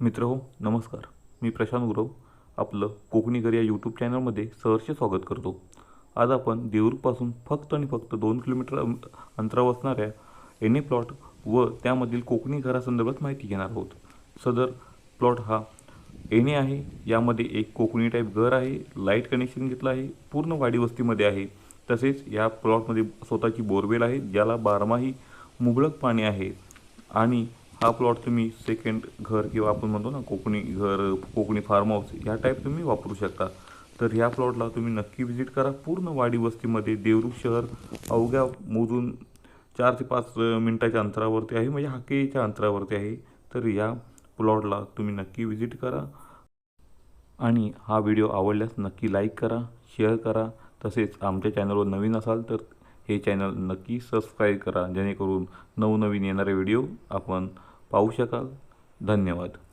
मित्र हो नमस्कार. मी प्रशांत गुरव आपलं कोकणी घर या यूट्यूब चॅनलमध्ये सहर्ष स्वागत करतो. आज आपण देऊरपासून फक्त आणि फक्त दोन किलोमीटर अंतरावर असणाऱ्या एने प्लॉट व त्यामधील कोकणी घरासंदर्भात माहिती घेणार आहोत. सदर प्लॉट हा एने आहे. यामध्ये एक कोकणी टाईप घर आहे. लाइट कनेक्शन घेतलं आहे. पूर्ण वाडी वस्तीमध्ये आहे. तसेच या प्लॉटमध्ये स्वतःची बोरवेल आहे. ज्याला बारमाही मुबलक पाणी आहे. आणि हा प्लॉट तुम्ही सेकंड घर किंवा आपण म्हणतो ना कोकणी घर कोकणी फार्म हाऊस ह्या टाईप तुम्ही वापरू शकता. तर ह्या प्लॉटला तुम्ही नक्की व्हिजिट करा. पूर्ण वाडी वस्तीमध्ये देवरूख शहर अवघ्या मोजून चार ते पाच मिनटाच्या अंतरावरती आहे म्हणजे हाकेच्या अंतरावरती आहे. तर या प्लॉटला तुम्ही नक्की व्हिजिट करा. आणि हा व्हिडिओ आवडल्यास नक्की लाईक करा शेअर करा. तसेच आमच्या चॅनलवर नवीन असाल तर हे चॅनल नक्की सबस्क्राईब करा जेणेकरून नवनवीन येणारे व्हिडिओ आपण पाहू शकाल. धन्यवाद.